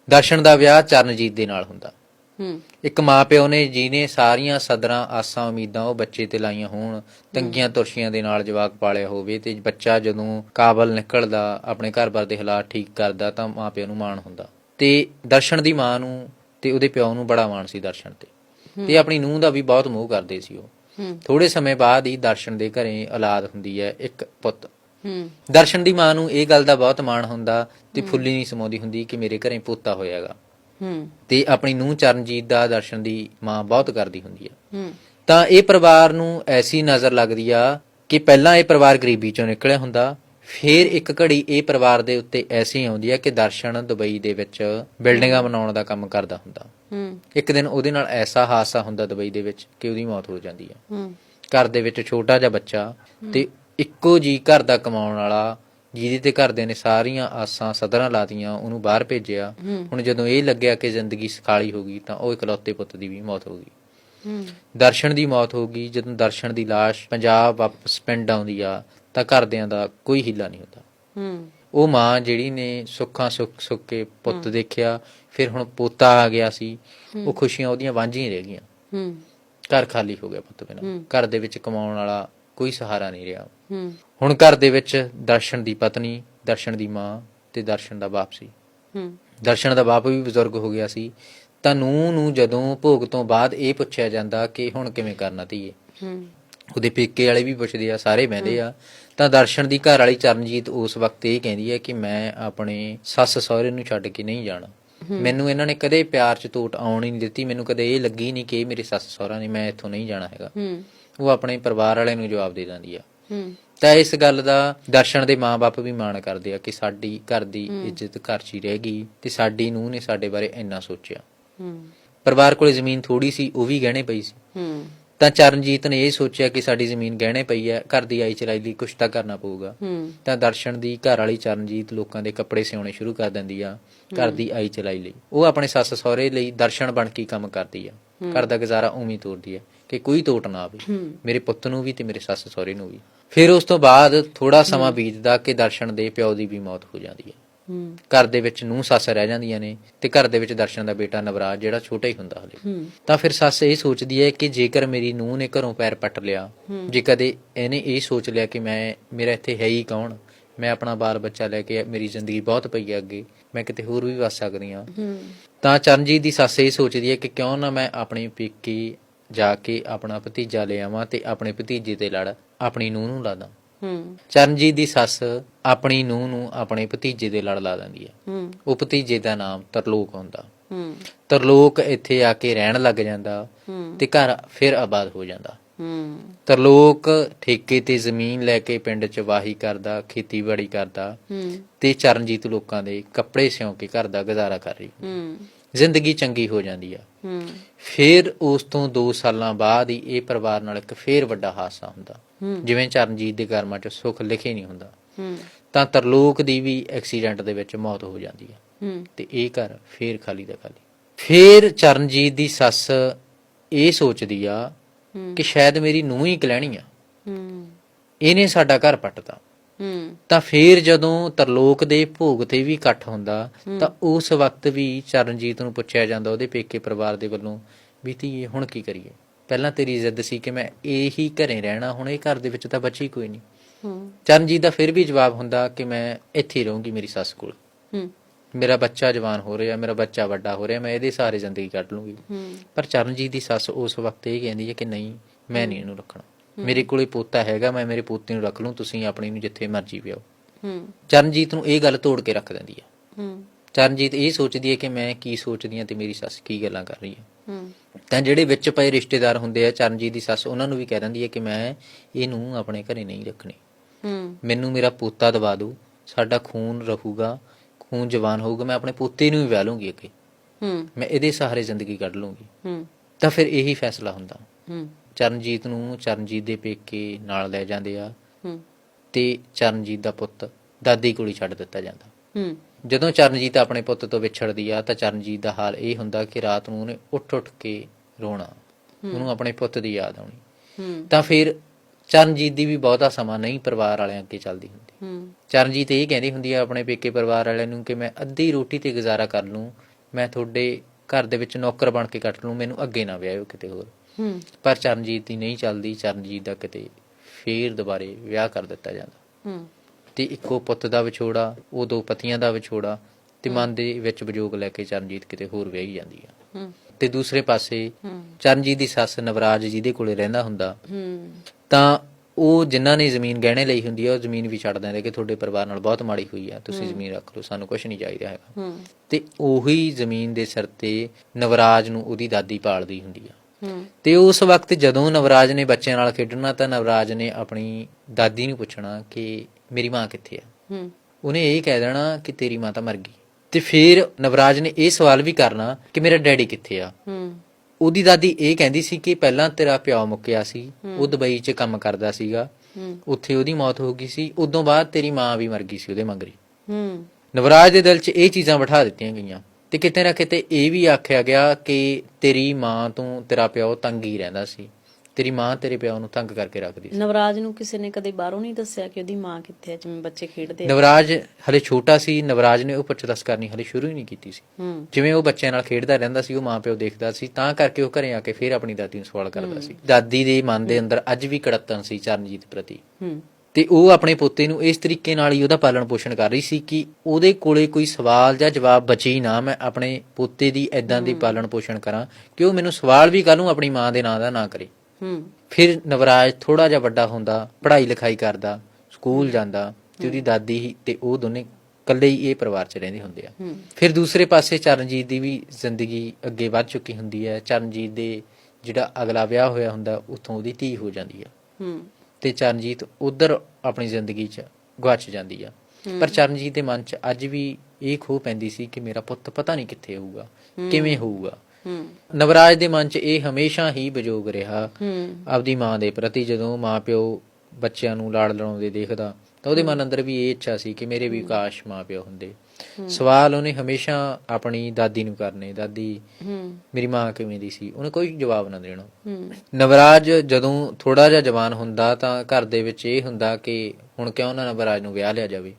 ਦਰਸ਼ਨ ਦਾ ਵਿਆਹ ਚਰਨਜੀਤ ਦੇ ਨਾਲ ਹੁੰਦਾ। ਹੂੰ। ਇੱਕ ਮਾਪਿਓ ਨੇ ਜਿਹਨੇ ਸਾਰੀਆਂ ਸਦਰਾਂ ਆਸਾਂ ਉਮੀਦਾਂ ਉਹ ਬੱਚੇ ਤੇ ਲਾਈਆਂ ਹੋਣ ਤੰਗੀਆਂ ਤੁਰਸ਼ੀਆਂ ਦੇ ਨਾਲ ਜਵਾਕ ਪਾਲਿਆ ਹੋਵੇ ਤੇ ਬੱਚਾ ਜਦੋਂ ਕਾਬਲ ਨਿਕਲਦਾ ਆਪਣੇ ਘਰ-ਬਾਰ ਦੇ ਹਾਲਾਤ ਠੀਕ ਕਰਦਾ ਤਾਂ ਮਾਪਿਆਂ ਨੂੰ ਮਾਣ ਹੁੰਦਾ। ਤੇ ਦਰਸ਼ਨ ਦੀ ਮਾਂ ਨੂੰ ਤੇ ਉਹਦੇ ਪਿਓ ਨੂੰ ਬੜਾ ਮਾਣ ਸੀ ਦਰਸ਼ਨ ਤੇ। ਤੇ ਆਪਣੀ ਨੂੰਹ ਦਾ ਵੀ ਬਹੁਤ ਮੋਹ ਕਰਦੇ ਸੀ ਉਹ। ਥੋੜੇ ਸਮੇਂ ਬਾਅਦ ਹੀ ਦਰਸ਼ਨ ਦੇ ਘਰੇ ਔਲਾਦ ਹੁੰਦੀ ਹੈ ਇੱਕ ਪੁੱਤ। ਦਰਸ਼ਨ ਦੀ ਮਾਂ ਨੂੰ ਇਹ ਗੱਲ ਦਾ ਬਹੁਤ ਮਾਣ ਹੁੰਦਾ ਤੇ ਫੁੱਲੀ ਨਹੀਂ ਸਮਾਉਂਦੀ ਹੁੰਦੀ ਕਿ ਮੇਰੇ ਘਰੇ ਪੋਤਾ ਹੋਇਆਗਾ। ਹੂੰ। ਤੇ ਆਪਣੀ ਨੂੰਹ ਚਰਨਜੀਤ ਦਾ ਦਰਸ਼ਨ ਦੀ ਮਾਂ ਬਹੁਤ ਕਰਦੀ ਹੁੰਦੀ ਆ। ਹੂੰ। ਤਾਂ ਇਹ ਪਰਿਵਾਰ ਨੂੰ ਐਸੀ ਨਜ਼ਰ ਲੱਗਦੀ ਆ ਕਿ ਪਹਿਲਾਂ ਇਹ ਪਰਿਵਾਰ ਗਰੀਬੀ ਚੋਂ ਨਿਕਲਿਆ ਹੁੰਦਾ ਫਿਰ ਇੱਕ ਘੜੀ ਇਹ ਪਰਿਵਾਰ ਦੇ ਉੱਤੇ ਐਸੀ ਆਉਂਦੀ ਆ ਕਿ ਦਰਸ਼ਨ ਦੁਬਈ ਦੇ ਵਿੱਚ ਬਿਲਡਿੰਗਾਂ ਬਣਾਉਣ ਦਾ ਕੰਮ ਕਰਦਾ ਹੁੰਦਾ। ਹੂੰ। ਇੱਕ ਦਿਨ ਉਹਦੇ ਨਾਲ ਐਸਾ ਹਾਦਸਾ ਹੁੰਦਾ ਦੁਬਈ ਦੇ ਵਿੱਚ ਕਿ ਉਹਦੀ ਮੌਤ ਹੋ ਜਾਂਦੀ ਆ। ਹੂੰ। ਘਰ ਦੇ ਵਿੱਚ ਛੋਟਾ ਜਿਹਾ ਬੱਚਾ ਤੇ ਇੱਕੋ ਜੀ ਘਰ ਦਾ ਕਮਾਉਣ ਵਾਲਾ ਜਿਹਦੇ ਤੇ ਘਰਦਿਆਂ ਨੇ ਸਾਰੀਆਂ ਆਸਾਂ ਸਦਰਾਂ ਲਾਤੀਆਂ ਉਹਨੂੰ ਬਾਹਰ ਭੇਜਿਆ। ਹੁਣ ਜਦੋਂ ਇਹ ਲੱਗਿਆ ਕਿ ਜ਼ਿੰਦਗੀ ਸਖਾਲੀ ਹੋ ਗਈ ਤਾਂ ਉਹ ਇਕਲੌਤੇ ਪੁੱਤ ਦੀ ਵੀ ਮੌਤ ਹੋ ਗਈ। ਦਰਸ਼ਨ ਦੀ ਮੌਤ ਹੋ ਗਈ ਜਦੋਂ ਦਰਸ਼ਨ ਦੀ ਲਾਸ਼ ਪੰਜਾਬ ਵਾਪਸ ਪਿੰਡ ਆਉਂਦੀ ਆ ਤਾਂ ਘਰਦਿਆਂ ਦਾ ਕੋਈ ਹਿੱਲਾ ਨਹੀਂ ਹੁੰਦਾ। ਉਹ ਮਾਂ ਜਿਹੜੀ ਨੇ ਸੁੱਖਾਂ ਸੁੱਖ ਸੁੱਖ ਕੇ ਪੁੱਤ ਦੇਖਿਆ ਫਿਰ ਹੁਣ ਪੋਤਾ ਆ ਗਿਆ ਸੀ ਉਹ ਖੁਸ਼ੀਆਂ ਉਹਦੀਆਂ ਵਾਂਝੀਆਂ ਰਹਿ ਗਈਆਂ। ਘਰ ਖਾਲੀ ਹੋ ਗਿਆ ਪੁੱਤ ਬਿਨਾਂ। ਘਰ ਦੇ ਵਿੱਚ ਕਮਾਉਣ ਵਾਲਾ ਕੋਈ ਸਹਾਰਾ ਨਹੀਂ ਰਿਹਾ। ਹੂੰ। ਹੁਣ ਘਰ ਦੇ ਵਿੱਚ ਦਰਸ਼ਨ ਦੀ ਪਤਨੀ ਦਰਸ਼ਨ ਦੀ ਮਾਂ ਤੇ ਦਰਸ਼ਨ ਦਾ ਬਾਪ ਸੀ। ਹੂੰ। ਦਰਸ਼ਨ ਦਾ ਬਾਪ ਵੀ ਬਜ਼ੁਰਗ ਹੋ ਗਿਆ ਸੀ। ਤਾਂ ਨੂੰਹ ਨੂੰ ਜਦੋਂ ਭੋਗ ਤੋਂ ਬਾਅਦ ਇਹ ਪੁੱਛਿਆ ਜਾਂਦਾ ਕਿ ਹੁਣ ਕਿਵੇਂ ਕਰਨਾ ਧੀਏ? ਹੂੰ। ਉਹਦੇ ਪੇਕੇ ਵਾਲੇ ਵੀ ਪੁੱਛਦੇ ਆ ਸਾਰੇ ਬਹਿੰਦੇ ਆ। ਤਾਂ ਦਰਸ਼ਨ ਦੀ ਘਰ ਵਾਲੀ ਚਰਨਜੀਤ ਉਸ ਵਕਤ ਇਹ ਕਹਿੰਦੀ ਹੈ ਕਿ ਮੈਂ ਆਪਣੇ ਸੱਸ ਸਹੁਰੇ ਨੂੰ ਛੱਡ ਕੇ ਨਹੀਂ ਜਾਣਾ। ਮੈਨੂੰ ਇਹਨਾਂ ਨੇ ਕਦੇ ਪਿਆਰ ਚ ਤੋਟ ਆਉਣ ਹੀ ਨਹੀਂ ਦਿੱਤੀ। ਮੈਨੂੰ ਕਦੇ ਇਹ ਲੱਗੀ ਨਹੀਂ ਕਿ ਇਹ ਮੇਰੇ ਸੱਸ ਸਹੁਰਾ ਨੇ ਮੈਂ ਇੱਥੋਂ ਨਹੀਂ ਜਾਣਾ ਹੈਗਾ। ਉਹ ਆਪਣੇ ਪਰਿਵਾਰ ਵਾਲਿਆਂ ਨੂੰ ਜਵਾਬ ਦੇ ਦਿੰਦੀ ਆ। ਹੂੰ। ਤਾਂ ਇਸ ਗੱਲ ਦਾ ਦਰਸ਼ਨ ਦੇ ਮਾਪੇ ਵੀ ਮਾਣ ਕਰਦੇ ਆ ਕਿ ਸਾਡੀ ਘਰ ਦੀ ਇੱਜ਼ਤ ਘਰ 'ਚ ਹੀ ਰਹਿ ਗਈ ਤੇ ਸਾਡੀ ਨੂੰਹ ਨੇ ਸਾਡੇ ਬਾਰੇ ਇੰਨਾ ਸੋਚਿਆ। ਹੂੰ। ਪਰਿਵਾਰ ਕੋਲੇ ਜ਼ਮੀਨ ਥੋੜੀ ਸੀ ਉਹ ਵੀ ਗਹਿਣੇ ਪਈ ਸੀ। ਹੂੰ। ਤਾਂ ਚਰਨਜੀਤ ਨੇ ਇਹ ਸੋਚਿਆ ਕਿ ਸਾਡੀ ਜ਼ਮੀਨ ਗਹਿਣੇ ਪਈ ਹੈ ਘਰ ਦੀ ਆਈ ਚਲਾਈ ਲਈ ਕੁਛ ਤਾਂ ਕਰਨਾ ਪਊਗਾ। ਹੂੰ। ਤਾਂ ਦਰਸ਼ਨ ਦੀ ਘਰ ਵਾਲੀ ਚਰਨਜੀਤ ਲੋਕਾਂ ਦੇ ਕੱਪੜੇ ਸਿਉਣੇ ਸ਼ੁਰੂ ਕਰ ਦਿੰਦੀ ਆ ਘਰ ਦੀ ਆਈ ਚਲਾਈ ਲਈ। ਉਹ ਆਪਣੇ ਸੱਸ ਸਹੁਰੇ ਲਈ ਦਰਸ਼ਨ ਬਣ ਕੇ ਕੰਮ ਕਰਦੀ ਆ। ਘਰ ਦਾ ਗੁਜ਼ਾਰਾ ਉਵੇਂ ਤੋਰਦੀ ਆ। ਕਿ ਕੋਈ ਤੋਟ ਨਾ ਆਵੇ। ਮੇਰੇ ਪੁੱਤ ਨੂੰ ਵੀ ਤੇ ਮੇਰੇ ਸੱਸ ਸਹੁਰੇ ਨੂੰ ਵੀ। ਫਿਰ ਉਸ ਤੋਂ ਬਾਅਦ ਥੋੜਾ ਸਮਾਂ ਬੀਤਦਾ ਕਿ ਦਰਸ਼ਨ ਦੇ ਪਿਓ ਦੀ ਵੀ ਮੌਤ ਹੋ ਜਾਂਦੀ ਹੈ। ਘਰ ਦੇ ਵਿੱਚ ਨੂੰ ਸੱਸ ਰਹਿ ਜਾਂਦੀਆਂ ਨੇ ਤੇ ਘਰ ਦੇ ਵਿੱਚ ਦਰਸ਼ਨ ਦਾ ਬੇਟਾ ਨਵਰਾਜ ਜਿਹੜਾ ਛੋਟਾ ਹੀ ਹੁੰਦਾ ਹਲੇ। ਤਾਂ ਫਿਰ ਸੱਸ ਇਹ ਸੋਚਦੀ ਹੈ ਕਿ ਜੇਕਰ ਮੇਰੀ ਨੂੰਹ ਨੇ ਘਰੋਂ ਪੈਰ ਪੱਟ ਲਿਆ ਜੇ ਕਦੇ ਇਹਨੇ ਇਹ ਸੋਚ ਲਿਆ ਕਿ ਮੈਂ ਮੇਰਾ ਇੱਥੇ ਹੈ ਹੀ ਕੌਣ? ਮੈਂ ਆਪਣਾ ਬਾਲ ਬੱਚਾ ਲੈ ਕੇ ਮੇਰੀ ਜ਼ਿੰਦਗੀ ਬਹੁਤ ਪਈ ਹੈ ਅੱਗੇ ਮੈਂ ਕਿਤੇ ਹੋਰ ਵੀ ਵਸ ਸਕਦੀ ਹੂੰ। ਤਾਂ ਚਰਨਜੀਤ ਦੀ ਸੱਸ ਇਹ ਸੋਚਦੀ ਹੈ ਕਿ ਕਿਉਂ ਨਾ ਮੈਂ ਆਪਣੇ ਪੇਕੇ ਜਾ ਕੇ ਆਪਣਾ ਭਤੀਜਾ ਲੈ ਆਵਾਂ ਤੇ ਆਪਣੇ ਭਤੀਜੇ ਤੇ ਲੜ ਆਪਣੀ ਨੂੰਹ ਨੂੰ ਲਾ ਦਾਂ। ਹੂੰ। ਚਰਨਜੀਤ ਦੀ ਸੱਸ ਆਪਣੀ ਨੂੰਹ ਨੂੰ ਆਪਣੇ ਭਤੀਜੇ ਦੇ ਲੜ ਲਾ ਦਿੰਦੀ ਹੈ। ਹੂੰ। ਉਹ ਭਤੀਜੇ ਦਾ ਨਾਮ ਤਰਲੋਕ ਹੁੰਦਾ। ਹੂੰ। ਤਰਲੋਕ ਇੱਥੇ ਆ ਕੇ ਰਹਿਣ ਲੱਗ ਜਾਂਦਾ ਹੂੰ। ਤੇ ਘਰ ਫਿਰ ਆਬਾਦ ਹੋ ਜਾਂਦਾ। ਹੂੰ। ਤਰਲੋਕ ਠੇਕੇ ਤੇ ਜ਼ਮੀਨ ਲੈ ਕੇ ਪਿੰਡ 'ਚ ਵਾਹੀ ਕਰਦਾ ਖੇਤੀਬਾੜੀ ਕਰਦਾ ਹੂੰ। ਤੇ ਚਰਨਜੀਤ ਲੋਕਾਂ ਦੇ ਕੱਪੜੇ ਸਿਉਂ ਕੇ ਘਰ ਦਾ ਗੁਜ਼ਾਰਾ ਕਰ ਰਹੀ। ਹੂੰ। ਜ਼ਿੰਦਗੀ ਚੰਗੀ ਹੋ ਜਾਂਦੀ ਆ। ਹੂੰ। ਫਿਰ ਉਸ ਤੋਂ 2 ਸਾਲਾਂ ਬਾਅਦ ਹੀ ਇਹ ਪਰਿਵਾਰ ਨਾਲ ਇੱਕ ਫੇਰ ਵੱਡਾ ਹਾਦਸਾ ਹੁੰਦਾ। ਜਿਵੇਂ ਚਰਨਜੀਤ ਦੇ ਕਰਮਾਂ 'ਚ ਸੁੱਖ ਲਿਖੇ ਨਹੀਂ ਹੁੰਦਾ। ਹੂੰ। ਤਾਂ ਤਰਲੋਕ ਦੀ ਵੀ ਐਕਸੀਡੈਂਟ ਦੇ ਵਿੱਚ ਮੌਤ ਹੋ ਜਾਂਦੀ ਹੈ ਹੂੰ। ਤੇ ਇਹ ਘਰ ਫੇਰ ਖਾਲੀ ਦਾ ਖਾਲੀ। ਫੇਰ ਚਰਨਜੀਤ ਦੀ ਸੱਸ ਇਹ ਸੋਚਦੀ ਆ ਕਿ ਸ਼ਾਇਦ ਮੇਰੀ ਨੂੰਹ ਹੀ ਕਲੈਣੀ ਆ। ਹੂੰ। ਇਹਨੇ ਸਾਡਾ ਘਰ ਪੱਟਤਾ। ਹੂੰ ਤਾਂ ਫੇਰ ਜਦੋਂ ਤਰਲੋਕ ਦੇ ਭੋਗ ਤੇ ਵੀ ਇਕੱਠ ਹੁੰਦਾ ਤਾਂ ਉਸ ਵਕਤ ਵੀ ਚਰਨਜੀਤ ਨੂੰ ਪੁੱਛਿਆ ਜਾਂਦਾ ਉਹਦੇ ਪੇਕੇ ਪਰਿਵਾਰ ਦੇ ਵੱਲੋਂ ਵੀ ਧੀਏ ਹੁਣ ਕੀ ਕਰੀਏ? ਪਹਿਲਾਂ ਤੇਰੀ ਜ਼ਿੱਦ ਸੀ ਕਿ ਮੈਂ ਇਹੀ ਘਰੇ ਰਹਿਣਾ ਹੁਣ ਇਹ ਘਰ ਦੇ ਵਿੱਚ ਤਾਂ ਬੱਚੀ ਕੋਈ ਨਹੀਂ। ਹੂੰ। ਚਰਨਜੀਤ ਦਾ ਫਿਰ ਵੀ ਜਵਾਬ ਹੁੰਦਾ ਕਿ ਮੈਂ ਇੱਥੇ ਹੀ ਰਹੂੰਗੀ ਮੇਰੀ ਸੱਸ ਕੋਲ। ਹੂੰ। ਮੇਰਾ ਬੱਚਾ ਜਵਾਨ ਹੋ ਰਿਹਾ ਮੇਰਾ ਬੱਚਾ ਵੱਡਾ ਹੋ ਰਿਹਾ ਮੈਂ ਇਹਦੇ ਸਾਰੇ ਜ਼ਿੰਦਗੀ ਕੱਢ ਲੂੰਗੀ। ਪਰ ਚਰਨਜੀਤ ਦੀ ਸੱਸ ਉਸ ਵਕਤ ਇਹ ਕਹਿੰਦੀ ਹੈ ਕਿ ਨਹੀਂ ਮੈਂ ਨਹੀਂ ਇਹਨੂੰ ਰੱਖਣਾ। ਮੇਰੇ ਕੋਲੇ ਪੋਤਾ ਹੈਗਾ ਮੈਂ ਮੇਰੇ ਪੋਤੇ ਨੂੰ ਰੱਖ ਲੂੰ ਤੁਸੀਂ ਆਪਣੀ ਨੂੰ ਜਿੱਥੇ ਮਰਜ਼ੀ ਵਿਆਓ ਹੂੰ। ਚਰਨਜੀਤ ਨੂੰ ਇਹ ਗੱਲ ਤੋੜ ਕੇ ਰੱਖ ਦਿੰਦੀ ਹੈ ਹੂੰ। ਚਰਨਜੀਤ ਇਹ ਸੋਚਦੀ ਹੈ ਕਿ ਮੈਂ ਕੀ ਸੋਚਦੀ ਹਾਂ ਤੇ ਮੇਰੀ ਸੱਸ ਕੀ ਗੱਲਾਂ ਕਰ ਰਹੀ ਹੈ ਹੂੰ। ਤਾਂ ਜਿਹੜੇ ਵਿੱਚ ਪਏ ਰਿਸ਼ਤੇਦਾਰ ਹੁੰਦੇ ਆ ਚਰਨਜੀਤ ਦੀ ਸੱਸ ਉਹਨਾਂ ਨੂੰ ਵੀ ਕਹਿ ਦਿੰਦੀ ਹੈ ਕਿ ਮੈਂ ਇਹਨੂੰ ਆਪਣੇ ਘਰੇ ਨਹੀਂ ਰੱਖਣੀ। ਹੂੰ। ਮੈਨੂੰ ਮੇਰਾ ਪੋਤਾ ਦਵਾ ਦਿਓ ਸਾਡਾ ਖੂਨ ਰਹੂਗਾ ਖੂਨ ਜਵਾਨ ਹੋਊਗਾ ਮੈਂ ਆਪਣੇ ਪੋਤੇ ਨੂੰ ਵੀ ਵਿਆਹ ਲੂੰਗੀ ਅੱਗੇ। ਹੂੰ। ਮੈਂ ਇਹਦੇ ਸਹਾਰੇ ਜ਼ਿੰਦਗੀ ਕੱਢ ਲੂੰਗੀ। ਹੂੰ। ਤਾਂ ਫਿਰ ਇਹੀ ਫੈਸਲਾ ਹੁੰਦਾ। ਹੂੰ। ਚਰਨਜੀਤ ਨੂੰ ਚਰਨਜੀਤ ਦੇ ਪੇਕੇ ਨਾਲ ਲੈ ਜਾਂਦੇ ਆ। ਹੂੰ। ਤੇ ਚਰਨਜੀਤ ਦਾ ਪੁੱਤ ਦਾਦੀ ਕੋਲ ਹੀ ਛੱਡ ਦਿੱਤਾ ਜਾਂਦਾ। ਹੂੰ। ਜਦੋਂ ਚਰਨਜੀਤ ਆਪਣੇ ਪੁੱਤ ਤੋਂ ਵਿਛੜਦੀ ਆ ਤਾਂ ਚਰਨਜੀਤ ਦਾ ਹਾਲ ਇਹ ਹੁੰਦਾ ਕਿ ਰਾਤ ਨੂੰ ਉਹਨੇ ਉੱਠ ਉੱਠ ਕੇ ਰੋਣਾ। ਉਹਨੂੰ ਆਪਣੇ ਪੁੱਤ ਦੀ ਯਾਦ ਆਉਣੀ। ਹੂੰ। ਤਾਂ ਫਿਰ ਚਰਨਜੀਤ ਦੀ ਵੀ ਬਹੁਤਾ ਸਮਾਂ ਨਹੀਂ ਪਰਿਵਾਰ ਵਾਲਿਆਂ ਅੱਗੇ ਚੱਲਦੀ ਹੁੰਦੀ। ਹੂੰ। ਚਰਨਜੀਤ ਇਹ ਕਹਿੰਦੀ ਹੁੰਦੀ ਆ ਆਪਣੇ ਪੇਕੇ ਪਰਿਵਾਰ ਵਾਲਿਆਂ ਨੂੰ ਕਿ ਮੈਂ ਅੱਧੀ ਰੋਟੀ ਤੇ ਗੁਜ਼ਾਰਾ ਕਰ ਲੂੰ। ਮੈਂ ਤੁਹਾਡੇ ਘਰ ਦੇ ਵਿੱਚ ਨੌਕਰ ਬਣ ਕੇ ਕੱਟ ਲੂੰ ਮੈਨੂੰ ਅੱਗੇ ਨਾ ਵਿਆਹਿਓ ਕਿਤੇ ਹੋਰ। ਹੂੰ। ਪਰ ਚਰਨਜੀਤ ਦੀ ਨਹੀਂ ਚੱਲਦੀ ਚਰਨਜੀਤ ਦਾ ਕਿਤੇ ਫੇਰ ਦੁਬਾਰੇ ਵਿਆਹ ਕਰ ਦਿੱਤਾ ਜਾਂਦਾ। ਹੂੰ। ਤੇ ਇੱਕੋ ਪੁੱਤ ਦਾ ਵਿਛੋੜਾ ਉਹ ਦੋ ਪਤੀਆਂ ਦਾ ਵਿਛੋੜਾ ਤੇ ਮਨ ਦੇ ਵਿੱਚ ਵਿਜੋਗ ਲੈ ਕੇ ਚਰਨਜੀਤ ਕਿਤੇ ਹੋਰ ਵਿਆਹੀ ਜਾਂਦੀ ਆ। ਹੂੰ। ਤੇ ਦੂਸਰੇ ਪਾਸੇ ਚਰਨਜੀਤ ਦੀ ਸੱਸ ਨਵਰਾਜ ਜਿਹਦੇ ਕੋਲੇ ਰਹਿੰਦਾ ਹੁੰਦਾ ਹੂੰ। ਤਾਂ ਉਹ ਜਿਨ੍ਹਾਂ ਨੇ ਜ਼ਮੀਨ ਗਹਿਣੇ ਲਈ ਹੁੰਦੀ ਆ ਉਹ ਜ਼ਮੀਨ ਵੀ ਛੱਡ ਦਿੰਦੇ ਕਿ ਤੁਹਾਡੇ ਪਰਿਵਾਰ ਨਾਲ ਬਹੁਤ ਮਾੜੀ ਹੋਈ ਆ ਤੁਸੀਂ ਜ਼ਮੀਨ ਰੱਖ ਲਓ ਸਾਨੂੰ ਕੁਝ ਨਹੀਂ ਚਾਹੀਦਾ ਹੈਗਾ। ਹੂੰ। ਤੇ ਉਹੀ ਜ਼ਮੀਨ ਦੇ ਸਿਰ ਤੇ ਨਵਰਾਜ ਨੂੰ ਉਹਦੀ ਦਾਦੀ ਪਾਲਦੀ ਹੁੰਦੀ ਆ। ਹੂੰ। ਤੇ ਉਸ ਵਕਤ ਜਦੋਂ ਨਵਰਾਜ ਨੇ ਬੱਚਿਆਂ ਨਾਲ ਖੇਡਣਾ ਤਾਂ ਨਵਰਾਜ ਨੇ ਆਪਣੀ ਦਾਦੀ ਨੂੰ ਪੁੱਛਣਾ ਕਿ ਮੇਰੀ ਮਾਂ ਕਿੱਥੇ ਆ? ਹੂੰ। ਉਹਨੇ ਇਹ ਕਹਿ ਦੇਣਾ ਕਿ ਤੇਰੀ ਮਾਂ ਤਾਂ ਮਰ ਗਈ। ਤੇ ਫਿਰ ਨਵਰਾਜ ਨੇ ਇਹ ਸਵਾਲ ਵੀ ਕਰਨਾ ਕਿ ਮੇਰਾ ਡੈਡੀ ਕਿੱਥੇ ਆ? ਹੂੰ। ਉਹਦੀ ਦਾਦੀ ਇਹ ਕਹਿੰਦੀ ਸੀ ਕਿ ਪਹਿਲਾਂ ਤੇਰਾ ਪਿਓ ਮੁੱਕਿਆ ਸੀ ਉਹ ਦੁਬਈ 'ਚ ਕੰਮ ਕਰਦਾ ਸੀਗਾ। ਉੱਥੇ ਉਹਦੀ ਮੌਤ ਹੋ ਗਈ ਸੀ ਉਦੋਂ ਬਾਅਦ ਤੇਰੀ ਮਾਂ ਵੀ ਮਰ ਗਈ ਸੀ ਉਹਦੇ ਮੰਗਰੀ ਹੂੰ। ਨਵਰਾਜ ਦੇ ਦਿਲ 'ਚ ਇਹ ਚੀਜ਼ਾਂ ਬਿਠਾ ਦਿੱਤੀਆਂ ਗਈਆਂ ਤੇ ਕਿਤੇ ਨਾ ਕਿਤੇ ਇਹ ਵੀ ਆਖਿਆ ਗਿਆ ਕਿ ਤੇਰੀ ਮਾਂ ਤੋਂ ਤੇਰਾ ਪਿਓ ਤੰਗ ਹੀ ਰਹਿੰਦਾ ਸੀ। ਤੇਰੀ ਮਾਂ ਤੇਰੇ ਪਿਓ ਨੂੰ ਤੰਗ ਕਰਕੇ ਰੱਖਦੀ ਸੀ। ਨਵਰਾਜ ਨੂੰ ਕਿਸੇ ਨੇ ਕਦੇ ਬਾਹਰੋਂ ਨਹੀਂ ਦੱਸਿਆ ਕਿ ਉਹਦੀ ਮਾਂ ਕਿੱਥੇ ਹੈ ਜਿਵੇਂ ਬੱਚੇ ਖੇਡਦੇ ਆ। ਨਵਰਾਜ ਹਲੇ ਛੋਟਾ ਸੀ ਨਵਰਾਜ ਨੇ ਉਹ ਪੁੱਛ ਦੱਸ ਕਰਨੀ ਹਲੇ ਸ਼ੁਰੂ ਹੀ ਨਹੀਂ ਕੀਤੀ ਸੀ। ਹੂੰ। ਜਿਵੇਂ ਉਹ ਬੱਚਿਆਂ ਨਾਲ ਖੇਡਦਾ ਰਹਿੰਦਾ ਸੀ ਉਹ ਮਾਪਿਓ ਦੇਖਦਾ ਸੀ ਤਾਂ ਕਰਕੇ ਉਹ ਘਰੇ ਆ ਕੇ ਫਿਰ ਆਪਣੀ ਦਾਦੀ ਨੂੰ ਸਵਾਲ ਕਰਦਾ ਸੀ। ਦਾਦੀ ਦੇ ਮਨ ਦੇ ਅੰਦਰ ਅੱਜ ਵੀ ਕੜਤਨ ਸੀ ਚਰਨਜੀਤ ਪ੍ਰਤੀ। ਹੂੰ। ਤੇ ਉਹ ਆਪਣੇ ਪੋਤੇ ਨੂੰ ਇਸ ਤਰੀਕੇ ਨਾਲ ਹੀ ਉਹਦਾ ਪਾਲਣ ਪੋਸ਼ਣ ਕਰ ਰਹੀ ਸੀ ਕਿ ਉਹਦੇ ਕੋਲੇ ਕੋਈ ਸਵਾਲ ਜਾਂ ਜਵਾਬ ਬਚੇ ਹੀ ਨਾ ਮੈਂ ਆਪਣੇ ਪੋਤੇ ਦੀ ਐਦਾਂ ਦੀ ਪਾਲਣ ਪੋਸ਼ਣ ਕਰਾਂ ਕਿ ਉਹ ਮੈਨੂੰ ਸਵਾਲ ਵੀ ਕੱਲ ਨੂੰ ਆਪਣੀ ਮਾਂ ਦੇ ਨਾਂ ਦਾ ਨਾ ਕਰੇ। ਫਿਰ ਨਵਰਾਜ ਥੋੜਾ ਜਿਹਾ ਵੱਡਾ ਹੁੰਦਾ ਪੜ੍ਹਾਈ ਲਿਖਾਈ ਕਰਦਾ ਸਕੂਲ ਜਾਂਦਾ ਤੇ ਉਹਦੀ ਦਾਦੀ ਤੇ ਉਹ ਦੋਨੇ ਇਕੱਲੇ ਹੀ ਇਹ ਪਰਿਵਾਰ 'ਚ ਰਹਿੰਦੇ ਹੁੰਦੇ ਆ। ਫਿਰ ਦੂਸਰੇ ਪਾਸੇ ਚਰਨਜੀਤ ਦੀ ਵੀ ਜ਼ਿੰਦਗੀ ਅੱਗੇ ਵੱਧ ਚੁੱਕੀ ਹੁੰਦੀ ਹੈ। ਚਰਨਜੀਤ ਦੇ ਜਿਹੜਾ ਅਗਲਾ ਵਿਆਹ ਹੋਇਆ ਹੁੰਦਾ ਉੱਥੋਂ ਉਹਦੀ ਧੀ ਹੋ ਜਾਂਦੀ ਆ। ਹੂੰ। ਤੇ ਚਰਨਜੀਤ ਉਧਰ ਆਪਣੀ ਜ਼ਿੰਦਗੀ 'ਚ ਗਵਾਚ ਜਾਂਦੀ ਆ। ਪਰ ਚਰਨਜੀਤ ਦੇ ਮਨ 'ਚ ਅੱਜ ਵੀ ਇਹ ਖੋ ਪੈਂਦੀ ਸੀ ਕਿ ਮੇਰਾ ਪੁੱਤ ਪਤਾ ਨਹੀਂ ਕਿੱਥੇ ਹੋਊਗਾ ਕਿਵੇਂ ਹੋਊਗਾ। ਨਵਰਾਜ ਦੇ ਮਨ 'ਚ ਇਹ ਹਮੇਸ਼ਾ ਹੀ ਵਿਜੋਗ ਰਿਹਾ। ਹੂੰ। ਆਪਦੀ ਮਾਂ ਦੇ ਪ੍ਰਤੀ ਜਦੋਂ ਮਾਪਿਓ ਬੱਚਿਆਂ ਨੂੰ ਲਾੜ ਲੜਾਉਂਦੇ ਦੇਖਦਾ ਤਾਂ ਉਹਦੇ ਮਨ ਅੰਦਰ ਵੀ ਇਹ ਇੱਛਾ ਸੀ ਕਿ ਮੇਰੇ ਵੀ ਕਾਸ਼ ਮਾਪਿਓ ਹੁੰਦੇ। ਸਵਾਲ ਉਹਨੇ ਹਮੇਸ਼ਾ ਆਪਣੀ ਦਾਦੀ ਨੂੰ ਕਰਨੇ ਦਾਦੀ ਹੂੰ। ਮੇਰੀ ਮਾਂ ਕਿਵੇਂ ਦੀ ਸੀ? ਉਹਨੇ ਕੋਈ ਜਵਾਬ ਨਾ ਦੇਣਾ। ਹੂੰ। ਨਵਰਾਜ ਜਦੋਂ ਥੋੜਾ ਜਿਹਾ ਜਵਾਨ ਹੁੰਦਾ ਤਾਂ ਘਰ ਦੇ ਵਿੱਚ ਇਹ ਹੁੰਦਾ ਕਿ ਹੁਣ ਕਿਉਂ ਨਾ ਨਵਰਾਜ ਨੂੰ ਵਿਆਹ ਲਿਆ ਜਾਵੇ।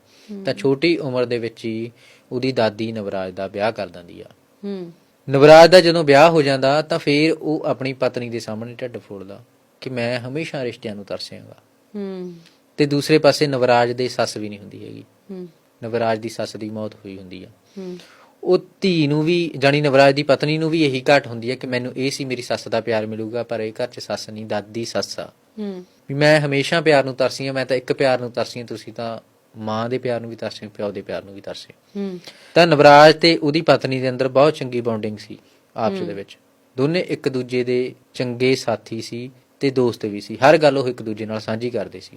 ਤਾਂ ਛੋਟੀ ਉਮਰ ਦੇ ਵਿੱਚ ਹੀ ਉਹਦੀ ਦਾਦੀ ਨਵਰਾਜ ਦਾ ਵਿਆਹ ਕਰ ਦਿੰਦੀ ਆ। ਹੂੰ। ਨਵਰਾਜ ਦਾ ਜਦੋਂ ਵਿਆਹ ਹੋ ਜਾਂਦਾ ਤਾਂ ਫਿਰ ਉਹ ਆਪਣੀ ਪਤਨੀ ਦੇ ਸਾਹਮਣੇ ਢਿੱਡ ਫੋੜਦਾ ਕਿ ਮੈਂ ਹਮੇਸ਼ਾ ਰਿਸ਼ਤਿਆਂ ਨੂੰ ਤਰਸਿਆਂਗਾ ਹੂੰ। ਤੇ ਦੂਸਰੇ ਪਾਸੇ ਨਵਰਾਜ ਦੇ ਸੱਸ ਵੀ ਨਹੀਂ ਹੁੰਦੀ ਹੈਗੀ। ਹੂੰ। ਨਵਰਾਜ ਦੀ ਸੱਸ ਦੀ ਮੌਤ ਹੋਈ ਹੁੰਦੀ ਆ। ਹੂੰ। ਉਹ ਧੀ ਨੂੰ ਵੀ ਜਾਨੀ ਨਵਰਾਜ ਦੀ ਪਤਨੀ ਨੂੰ ਵੀ ਇਹੀ ਘਾਟ ਹੁੰਦੀ ਹੈ ਕਿ ਮੈਨੂੰ ਇਹ ਸੀ ਮੇਰੀ ਸੱਸ ਦਾ ਪਿਆਰ ਮਿਲੂਗਾ ਪਰ ਇਹ ਘਰ 'ਚ ਸੱਸ ਨਹੀਂ ਦਾਦੀ ਸੱਸ ਆ। ਹੂੰ। ਵੀ ਮੈਂ ਹਮੇਸ਼ਾ ਪਿਆਰ ਨੂੰ ਤਰਸੀ ਆ ਮੈਂ ਤਾਂ ਇੱਕ ਪਿਆਰ ਨੂੰ ਤਰਸੀ ਹਾਂ ਤੁਸੀਂ ਤਾਂ ਮਾਂ ਦੇ ਪਿਆਰ ਨੂੰ ਵੀ ਤਰਸੇ ਪਿਓ ਦੇ ਪਿਆਰ ਨੂੰ ਵੀ ਤਰਸੇ। ਹੋ। ਤਾਂ ਨਵਰਾਜ ਤੇ ਉਹਦੀ ਪਤਨੀ ਦੇ ਅੰਦਰ ਬਹੁਤ ਚੰਗੀ ਬੌਂਡਿੰਗ ਸੀ ਆਪਸ ਦੇ ਵਿੱਚ। ਦੋਨੇ ਇੱਕ ਦੂਜੇ ਦੇ ਚੰਗੇ ਸਾਥੀ ਸੀ ਤੇ ਦੋਸਤ ਵੀ ਸੀ। ਹਰ ਗੱਲ ਉਹ ਇੱਕ ਦੂਜੇ ਨਾਲ ਸਾਂਝੀ ਕਰਦੇ ਸੀ।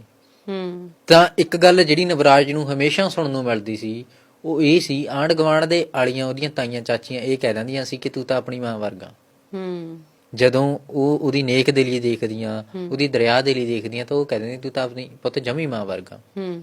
ਹੂੰ। ਤਾਂ ਇੱਕ ਗੱਲ ਜਿਹੜੀ ਨਵਰਾਜ ਨੂੰ ਹਮੇਸ਼ਾ ਸੁਣਨ ਨੂੰ ਮਿਲਦੀ ਸੀ ਉਹ ਇਹ ਸੀ ਆਂਢ ਗੁਆਂਢ ਦੇ ਆਲੀਆਂ ਉਹਦੀਆਂ ਤਾਈਆਂ ਚਾਚੀਆਂ ਇਹ ਕਹਿ ਦਿੰਦੀਆਂ ਸੀ ਕਿ ਤੂੰ ਤਾਂ ਆਪਣੀ ਮਾਂ ਵਰਗਾ। ਹੂੰ। ਜਦੋਂ ਉਹ ਉਹਦੀ ਨੇਕ ਦੇ ਲਈ ਦੇਖਦੀਆਂ ਉਹਦੀ ਦਰਿਆ ਦੇ ਲਈ ਦੇਖਦੀਆਂ ਤਾਂ ਉਹ ਕਹਿ ਦਿੰਦੀ ਤੂੰ ਤਾਂ ਆਪਣੀ ਪੁੱਤ ਜਮੀ ਮਾਂ ਵਰਗਾ।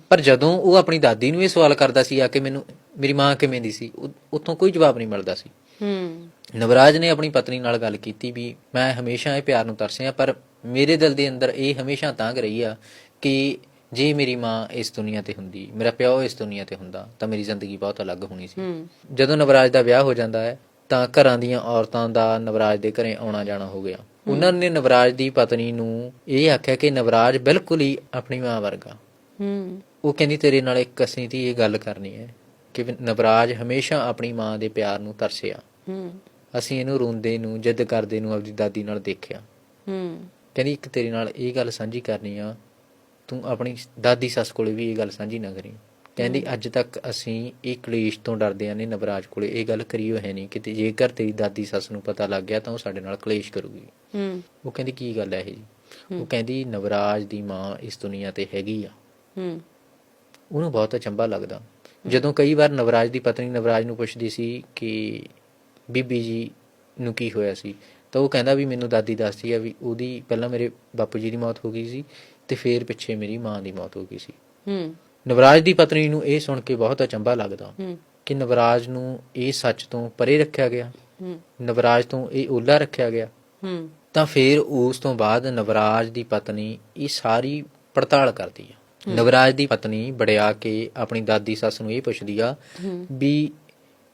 ਪਰ ਜਦੋਂ ਉਹ ਆਪਣੀ ਦਾਦੀ ਨੂੰ ਇਹ ਸਵਾਲ ਕਰਦਾ ਸੀ ਆ ਕਿ ਮੈਨੂੰ ਮੇਰੀ ਮਾਂ ਕਿਵੇਂ ਦੀ ਸੀ? ਉੱਥੋਂ ਕੋਈ ਜਵਾਬ ਨਹੀਂ ਮਿਲਦਾ ਸੀ। ਹੂੰ। ਨਵਰਾਜ ਨੇ ਆਪਣੀ ਪਤਨੀ ਨਾਲ ਗੱਲ ਕੀਤੀ ਵੀ ਮੈਂ ਹਮੇਸ਼ਾ ਇਹ ਪਿਆਰ ਨੂੰ ਤਰਸਿਆ ਪਰ ਮੇਰੇ ਦਿਲ ਦੇ ਅੰਦਰ ਇਹ ਹਮੇਸ਼ਾ ਤਾਂਗ ਰਹੀ ਆ ਕਿ ਜੇ ਮੇਰੀ ਮਾਂ ਇਸ ਦੁਨੀਆ ਤੇ ਹੁੰਦੀ ਮੇਰਾ ਪਿਓ ਇਸ ਦੁਨੀਆ ਤੇ ਹੁੰਦਾ ਤਾਂ ਮੇਰੀ ਜ਼ਿੰਦਗੀ ਬਹੁਤ ਅਲੱਗ ਹੋਣੀ ਸੀ। ਜਦੋਂ ਨਵਰਾਜ ਦਾ ਵਿਆਹ ਹੋ ਜਾਂਦਾ ਹੈ ਤਾਂ ਘਰਾਂ ਦੀਆਂ ਔਰਤਾਂ ਦਾ ਨਵਰਾਜ ਦੇ ਘਰੇ ਆਉਣਾ ਜਾਣਾ ਹੋ ਗਿਆ। ਉਹਨਾਂ ਨੇ ਨਵਰਾਜ ਦੀ ਪਤਨੀ ਨੂੰ ਇਹ ਆਖਿਆ ਕਿ ਨਵਰਾਜ ਬਿਲਕੁਲ ਹੀ ਆਪਣੀ ਮਾਂ ਵਰਗਾ। ਹੂੰ। ਉਹ ਕਹਿੰਦੀ ਤੇਰੇ ਨਾਲ ਇੱਕ ਅਸੀਂ ਦੀ ਇਹ ਗੱਲ ਕਰਨੀ ਹੈ ਕਿ ਨਵਰਾਜ ਹਮੇਸ਼ਾ ਆਪਣੀ ਮਾਂ ਦੇ ਪਿਆਰ ਨੂੰ ਤਰਸਿਆ। ਹੂੰ। ਅਸੀਂ ਇਹਨੂੰ ਰੋਂਦੇ ਨੂੰ ਜਿੱਦ ਕਰਦੇ ਨੂੰ ਆਪਣੀ ਦਾਦੀ ਨਾਲ ਦੇਖਿਆ। ਹੂੰ। ਕਹਿੰਦੀ ਇੱਕ ਤੇਰੇ ਨਾਲ ਇਹ ਗੱਲ ਸਾਂਝੀ ਕਰਨੀ ਆ ਤੂੰ ਆਪਣੀ ਦਾਦੀ ਸੱਸ ਕੋਲੇ ਵੀ ਇਹ ਗੱਲ ਸਾਂਝੀ ਨਾ ਕਰੀ। ਕਹਿੰਦੀ ਅੱਜ ਤੱਕ ਅਸੀਂ ਇਹ ਕਲੇਸ਼ ਤੋਂ ਡਰਦੇ ਆਂ ਨੇ ਨਵਰਾਜ ਕੋਲੇ। ਇਹ ਗੱਲ ਕਰੀ ਹੋਈ ਹੈ ਨਹੀਂ ਕਿ ਤੇ ਜੇਕਰ ਤੇਰੀ ਦਾਦੀ ਸੱਸ ਨੂੰ ਪਤਾ ਲੱਗ ਗਿਆ ਤਾਂ ਉਹ ਸਾਡੇ ਨਾਲ ਕਲੇਸ਼ ਕਰੂਗੀ। ਹੂੰ। ਉਹ ਕਹਿੰਦੀ ਕੀ ਗੱਲ ਹੈ ਇਹ ਜੀ? ਉਹ ਕਹਿੰਦੀ ਨਵਰਾਜ ਦੀ ਮਾਂ ਇਸ ਦੁਨੀਆ ਤੇ ਹੈਗੀ ਆ। ਹੂੰ। ਉਹਨੂੰ ਬਹੁਤ ਅਚੰਭਾ ਲੱਗਦਾ। ਜਦੋਂ ਕਈ ਵਾਰ ਨਵਰਾਜ ਦੀ ਪਤਨੀ ਨਵਰਾਜ ਨੂੰ ਪੁੱਛਦੀ ਸੀ ਕਿ ਬੀਬੀ ਜੀ ਨੂੰ ਕੀ ਹੋਇਆ ਸੀ ਤਾਂ ਉਹ ਕਹਿੰਦਾ ਵੀ ਮੈਨੂੰ ਦਾਦੀ ਦੱਸਦੀ ਆ ਵੀ ਉਹਦੀ ਪਹਿਲਾਂ ਮੇਰੇ ਬਾਪੂ ਜੀ ਦੀ ਮੌਤ ਹੋ ਗਈ ਸੀ ਤੇ ਫੇਰ ਪਿੱਛੇ ਮੇਰੀ ਮਾਂ ਦੀ ਮੌਤ ਹੋ ਗਈ ਸੀ। ਹੂੰ। ਨਵਰਾਜ ਦੀ ਪਤਨੀ ਨੂੰ ਇਹ ਸੁਣ ਕੇ ਬਹੁਤ ਅਚੰਭਾ ਲੱਗਦਾ ਹੂੰ। ਕਿ ਨਵਰਾਜ ਨੂੰ ਇਹ ਸੱਚ ਤੋਂ ਪਰੇ ਰੱਖਿਆ ਗਿਆ। ਹੂੰ। ਨਵਰਾਜ ਤੋਂ ਇਹ ਓਲਾ ਰੱਖਿਆ ਗਿਆ। ਹੂੰ। ਤਾਂ ਫਿਰ ਉਸ ਤੋਂ ਬਾਅਦ ਨਵਰਾਜ ਦੀ ਪਤਨੀ ਇਹ ਸਾਰੀ ਪੜਤਾਲ ਕਰਦੀ ਆ। ਨਵਰਾਜ ਦੀ ਪਤਨੀ ਬੜਿਆ ਕੇ ਆਪਣੀ ਦਾਦੀ ਸੱਸ ਨੂੰ ਇਹ ਪੁੱਛਦੀ ਆ ਹੂੰ। ਵੀ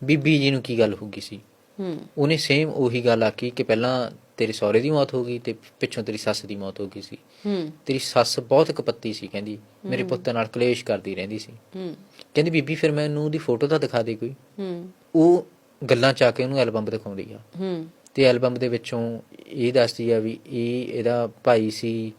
ਬੀਬੀ ਜੀ ਨੂੰ ਕੀ ਗੱਲ ਹੋ ਗਈ ਸੀ? ਹੂੰ। ਉਹਨੇ ਸੇਮ ਉਹੀ ਗੱਲ ਆਖੀ ਕਿ ਪਹਿਲਾਂ ਤੇਰੇ ਸਹੁਰੇ ਦੀ ਮੌਤ ਹੋ ਗਈ ਤੇ ਪਿੱਛੋਂ ਤੇਰੀ ਸੱਸ ਦੀ ਮੌਤ ਹੋ ਗਈ ਸੀ। ਹੂੰ। ਤੇਰੀ ਸੱਸ ਬਹੁਤ ਕਪੱਤੀ ਸੀ ਕਹਿੰਦੀ। ਮੇਰੇ ਪੁੱਤ ਨਾਲ ਕਲੇਸ਼ ਕਰਦੀ ਰਹਿੰਦੀ ਸੀ। ਹੂੰ। ਕਹਿੰਦੀ ਬੀਬੀ ਫਿਰ ਮੈਨੂੰ ਉਹਦੀ ਫੋਟੋ ਤਾਂ ਦਿਖਾ ਦੇ ਕੋਈ। ਹੂੰ। ਉਹ ਗੱਲਾਂ ਚਾ ਕੇ ਉਹਨੂੰ ਐਲਬਮ ਦਿਖਾਉਂਦੀ ਆ। ਹੂੰ। ਤੇ ਐਲਬਮ ਦੇ ਵਿੱਚੋਂ ਇਹ ਦੱਸਦੀ ਆ ਵੀ ਇਹ ਇਹਦਾ ਭਾਈ ਸੀ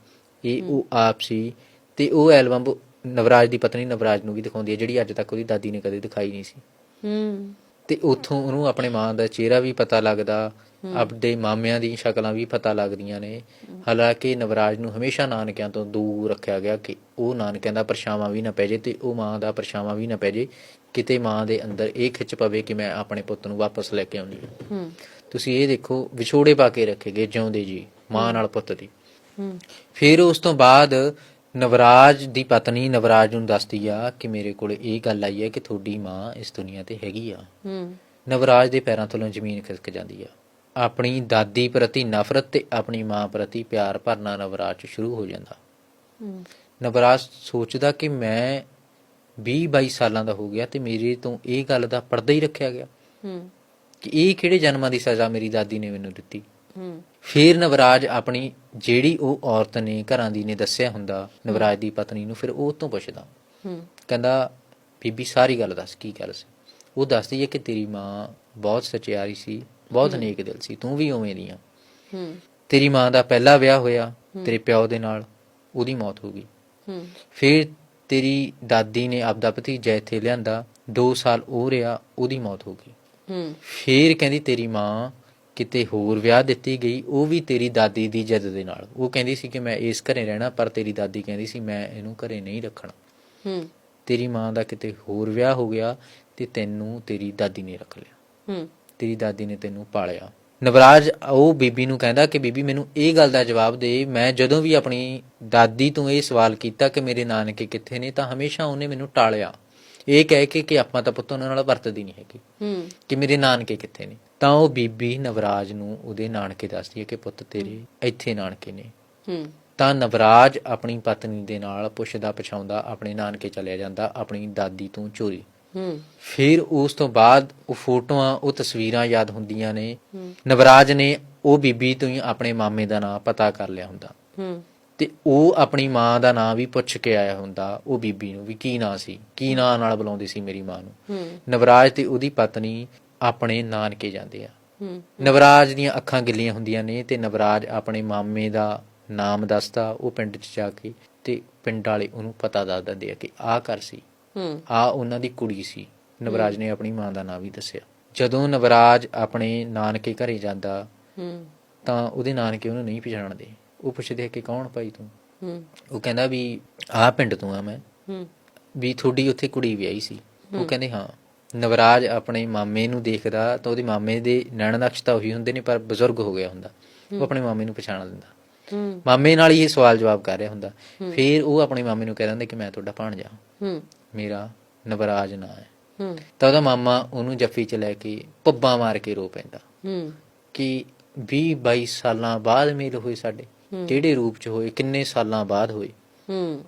ਇਹ ਉਹ ਆਪ ਸੀ ਤੇ ਉਹ ਐਲਬਮ ਨਵਰਾਜ ਦੀ ਪਤਨੀ ਨਵਰਾਜ ਨੂੰ ਵੀ ਦਿਖਾਉਂਦੀ ਹੈ ਜਿਹੜੀ ਅੱਜ ਤੱਕ ਉਹਦੀ ਦਾਦੀ ਨੇ ਕਦੇ ਦਿਖਾਈ ਨਹੀਂ ਸੀ। ਹੂੰ। ਤੇ ਉੱਥੋਂ ਉਹਨੂੰ ਆਪਣੇ ਮਾਂ ਦਾ ਚਿਹਰਾ ਵੀ ਪਤਾ ਲੱਗਦਾ ਆਪਣੇ ਮਾਮਿਆਂ ਦੀ ਸ਼ਕਲਾਂ ਵੀ ਪਤਾ ਲੱਗਦੀਆਂ ਨੇ। ਹਾਲਾਂਕਿ ਨਵਰਾਜ ਨੂੰ ਹਮੇਸ਼ਾ ਨਾਨਕਿਆਂ ਤੋਂ ਦੂਰ ਰੱਖਿਆ ਗਿਆ ਕਿ ਉਹ ਨਾਨਕਿਆਂ ਦਾ ਪਰਛਾਵਾਂ ਵੀ ਨਾ ਪੈ ਜੇ ਤੇ ਉਹ ਮਾਂ ਦਾ ਪਰਛਾਵਾਂ ਵੀ ਨਾ ਪੈ ਜੇ। ਕਿਤੇ ਮਾਂ ਦੇ ਅੰਦਰ ਇਹ ਖਿੱਚ ਪਵੇ ਕਿ ਮੈਂ ਆਪਣੇ ਪੁੱਤ ਨੂੰ ਵਾਪਸ ਲੈ ਕੇ ਆਉਣੀ ਹੈ। ਤੁਸੀਂ ਇਹ ਦੇਖੋ ਵਿਛੋੜੇ ਪਾ ਕੇ ਰੱਖੇ ਗਏ ਜਿਉਂਦੇ ਜੀ ਮਾਂ ਨਾਲ ਪੁੱਤ ਦੀ। ਫਿਰ ਉਸ ਤੋਂ ਬਾਅਦ ਨਵਰਾਜ ਦੀ ਪਤਨੀ ਨਵਰਾਜ ਨੂੰ ਦੱਸਦੀ ਆ ਕਿ ਮੇਰੇ ਕੋਲ ਇਹ ਗੱਲ ਆਈ ਹੈ ਕਿ ਤੁਹਾਡੀ ਮਾਂ ਇਸ ਦੁਨੀਆ ਤੇ ਹੈਗੀ ਆ। ਹੂੰ। ਨਵਰਾਜ ਦੇ ਪੈਰਾਂ ਥੱਲੋਂ ਜ਼ਮੀਨ ਖਿਸਕ ਜਾਂਦੀ ਆ। ਆਪਣੀ ਦਾਦੀ ਪ੍ਰਤੀ ਨਫ਼ਰਤ ਤੇ ਆਪਣੀ ਮਾਂ ਪ੍ਰਤੀ ਪਿਆਰ ਭਰਨਾ ਨਵਰਾਜ 'ਚ ਸ਼ੁਰੂ ਹੋ ਜਾਂਦਾ। ਹੂੰ। ਨਵਰਾਜ ਸੋਚਦਾ ਕਿ ਮੈਂ 20 22 ਸਾਲਾਂ ਦਾ ਹੋ ਗਿਆ ਤੇ ਮੇਰੇ ਤੋਂ ਇਹ ਗੱਲ ਦਾ ਪਰਦਾ ਹੀ ਰੱਖਿਆ ਗਿਆ ਹੂੰ। ਕਿ ਇਹ ਕਿਹੜੇ ਜਨਮਾਂ ਦੀ ਸਜ਼ਾ ਮੇਰੀ ਦਾਦੀ ਨੇ ਮੈਨੂੰ ਦਿੱਤੀ। ਹੂੰ। ਫਿਰ ਨਵਰਾਜ ਆਪਣੀ ਜਿਹੜੀ ਉਹ ਔਰਤ ਨੇ ਘਰਾਂ ਦੀ ਨੇ ਦੱਸਿਆ ਹੁੰਦਾ ਨਵਰਾਜ ਦੀ ਪਤਨੀ ਨੂੰ ਫਿਰ ਉਹ ਤੋਂ ਪੁੱਛਦਾ। ਹੂੰ। ਕਹਿੰਦਾ ਬੀਬੀ ਸਾਰੀ ਗੱਲ ਦੱਸ ਕੀ ਗੱਲ ਸੀ? ਉਹ ਦੱਸਦੀ ਹੈ ਕਿ ਤੇਰੀ ਮਾਂ ਬਹੁਤ ਸਚਿਆਰੀ ਸੀ ਬਹੁਤ ਨੇਕ ਦਿਲ ਸੀ ਤੂੰ ਵੀ ਉਵੇਂ ਦੀ ਆ। ਹੂੰ। ਤੇਰੀ ਮਾਂ ਦਾ ਪਹਿਲਾ ਵਿਆਹ ਹੋਇਆ ਤੇਰੇ ਪਿਓ ਦੇ ਨਾਲ ਉਹਦੀ ਮੌਤ ਹੋ ਗਈ। ਹੂੰ। ਫਿਰ ਤੇਰੀ ਦਾਦੀ ਨੇ ਆਪਦਾ ਭਤੀਜਾ ਇੱਥੇ ਲਿਆਂਦਾ 2 ਸਾਲ ਉਹ ਰਿਹਾ ਉਹਦੀ ਮੌਤ ਹੋ ਗਈ। ਹੂੰ। ਫਿਰ ਕਹਿੰਦੀ ਤੇਰੀ ਮਾਂ ਕਿਤੇ ਹੋਰ ਵਿਆਹ ਦਿੱਤੀ ਗਈ ਉਹ ਵੀ ਤੇਰੀ ਦਾਦੀ ਦੀ ਜਿੱਦ ਦੇ ਨਾਲ। ਉਹ ਕਹਿੰਦੀ ਸੀ ਕਿ ਮੈਂ ਇਸ ਘਰੇ ਰਹਿਣਾ ਪਰ ਤੇਰੀ ਦਾਦੀ ਕਹਿੰਦੀ ਸੀ ਮੈਂ ਇਹਨੂੰ ਘਰੇ ਨਹੀਂ ਰੱਖਣਾ। ਹੂੰ। ਤੇਰੀ ਮਾਂ ਦਾ ਕਿਤੇ ਹੋਰ ਵਿਆਹ ਹੋ ਗਿਆ ਤੇ ਤੈਨੂੰ ਤੇਰੀ ਦਾਦੀ ਨੇ ਰੱਖ ਲਿਆ। ਹੂੰ। ਤੇਰੀ ਦਾਦੀ ਨੇ ਤੈਨੂੰ ਪਾਲਿਆ। ਨਵਰਾਜ ਉਹ ਬੀਬੀ ਨੂੰ ਕਹਿੰਦਾ ਕਿ ਬੀਬੀ ਮੈਨੂੰ ਇਹ ਗੱਲ ਦਾ ਜਵਾਬ ਦੇ ਮੈਂ ਜਦੋਂ ਵੀ ਆਪਣੀ ਦਾਦੀ ਤੋਂ ਇਹ ਸਵਾਲ ਕੀਤਾ ਕਿ ਮੇਰੇ ਨਾਨਕੇ ਕਿੱਥੇ ਨੇ ਤਾਂ ਹਮੇਸ਼ਾ ਉਹਨੇ ਮੈਨੂੰ ਟਾਲਿਆ। ਇਹ ਕਹਿ ਕੇ ਕਿ ਆਪਾਂ ਤਾਂ ਪੁੱਤ ਉਹਨਾਂ ਨਾਲ ਵਰਤਦੀ ਨਹੀਂ ਹੈਗੀ। ਹੂੰ। ਕਿ ਮੇਰੇ ਨਾਨਕੇ ਕਿੱਥੇ ਨੇ? ਤਾਂ ਉਹ ਬੀਬੀ ਨਵਰਾਜ ਨੂੰ ਉਹਦੇ ਨਾਨਕੇ ਦੱਸਦੀ ਹੈ ਕਿ ਪੁੱਤ ਤੇਰੇ ਇੱਥੇ ਨਾਨਕੇ ਨੇ। ਹੂੰ। ਤਾਂ ਨਵਰਾਜ ਆਪਣੀ ਪਤਨੀ ਦੇ ਨਾਲ ਪੁੱਛਦਾ ਪਛਾਉਂਦਾ ਆਪਣੇ ਨਾਨਕੇ ਚਲਿਆ ਜਾਂਦਾ ਆਪਣੀ ਦਾਦੀ ਤੋਂ ਚੋਰੀ। ਹੂੰ। ਫਿਰ ਉਸ ਤੋਂ ਬਾਅਦ ਉਹ ਫੋਟੋਆਂ ਉਹ ਤਸਵੀਰਾਂ ਯਾਦ ਹੁੰਦੀਆਂ ਨੇ। ਨਵਰਾਜ ਨੇ ਉਹ ਬੀਬੀ ਤੋਂ ਹੀ ਆਪਣੇ ਮਾਮੇ ਦਾ ਨਾਂ ਪਤਾ ਕਰ ਲਿਆ ਹੁੰਦਾ। ਹੂੰ। ਤੇ ਉਹ ਆਪਣੀ ਮਾਂ ਦਾ ਨਾਂ ਵੀ ਪੁੱਛ ਕੇ ਆਇਆ ਹੁੰਦਾ ਉਹ ਬੀਬੀ ਨੂੰ ਵੀ ਕੀ ਨਾਂ ਸੀ? ਕੀ ਨਾਂ ਨਾਲ ਬੁਲਾਉਂਦੀ ਸੀ ਮੇਰੀ ਮਾਂ ਨੂੰ? ਨਵਰਾਜ ਤੇ ਉਹਦੀ ਪਤਨੀ ਆਪਣੇ ਨਾਨਕੇ ਜਾਂਦੇ ਆ। ਨਵਰਾਜ ਦੀਆਂ ਅੱਖਾਂ ਗਿੱਲੀਆਂ ਹੁੰਦੀਆਂ ਨੇ ਤੇ ਨਵਰਾਜ ਆਪਣੇ ਮਾਮੇ ਦਾ ਨਾਮ ਦੱਸਦਾ ਉਹ ਪਿੰਡ 'ਚ ਜਾ ਕੇ ਤੇ ਪਿੰਡ ਵਾਲੇ ਉਹਨੂੰ ਪਤਾ ਦੱਸ ਦਿੰਦੇ ਆ ਕਿ ਆਹ ਘਰ ਸੀ। ਹੂੰ। ਆ ਉਹਨਾਂ ਦੀ ਕੁੜੀ ਸੀ। ਨਵਰਾਜ ਨੇ ਆਪਣੀ ਮਾਂ ਦਾ ਨਾਮ ਵੀ ਦੱਸਿਆ। ਜਦੋਂ ਨਵਰਾਜ ਆਪਣੇ ਨਾਨਕੇ ਘਰੇ ਜਾਂਦਾ ਤਾਂ ਉਹਦੇ ਨਾਨਕੇ ਉਹਨੂੰ ਨਹੀਂ ਪਛਾਣਦੇ। ਉਹ ਪੁੱਛਦੇ ਆ ਕਿ ਕੌਣ ਭਾਈ ਤੂੰ? ਹੂੰ। ਉਹ ਕਹਿੰਦਾ ਵੀ ਆਹ ਪਿੰਡ ਤੋਂ ਆ ਮੈਂ। ਹੂੰ। ਵੀ ਤੁਹਾਡੀ ਉੱਥੇ ਕੁੜੀ ਵਿਆਹੀ ਸੀ। ਉਹ ਕਹਿੰਦੇ ਹਾਂ ਨਵਰਾਜ ਆਪਣੇ ਮਾਮੇ ਨੂੰ ਦੇਖਦਾ ਤਾਂ ਉਹਦੇ ਮਾਮੇ ਦੇ ਨੈਣ ਨਕਸ਼ ਤਾਂ ਉਹੀ ਹੁੰਦੇ ਨੇ ਪਰ ਬਜ਼ੁਰਗ ਹੋ ਗਿਆ ਹੁੰਦਾ। ਉਹ ਆਪਣੇ ਮਾਮੇ ਨੂੰ ਪਛਾਣ ਲੈਂਦਾ। ਮਾਮੇ ਨਾਲ ਹੀ ਇਹ ਸਵਾਲ ਜਵਾਬ ਕਰ ਰਿਹਾ ਹੁੰਦਾ। ਫਿਰ ਉਹ ਆਪਣੇ ਮਾਮੇ ਨੂੰ ਕਹਿ ਦਿੰਦਾ ਕਿ ਮੈਂ ਤੁਹਾਡਾ ਭਾਣਜਾ ਹੂੰ। ਮੇਰਾ ਨਵਰਾਜ ਨਾਂ ਹੈ। ਤਾਂ ਉਹਦਾ ਮਾਮਾ ਉਹਨੂੰ ਜੱਫੀ 'ਚ ਲੈ ਕੇ ਪੱਬਾਂ ਮਾਰ ਕੇ ਰੋ ਪੈਂਦਾ। ਹੂੰ। ਕਿ 20 22 ਸਾਲਾਂ ਬਾਅਦ ਮੇਲ ਹੋਏ ਸਾਡੇ। ਕਿਹੜੇ ਰੂਪ 'ਚ ਹੋਏ ਕਿੰਨੇ ਸਾਲਾਂ ਬਾਅਦ ਹੋਏ? ਹੂੰ।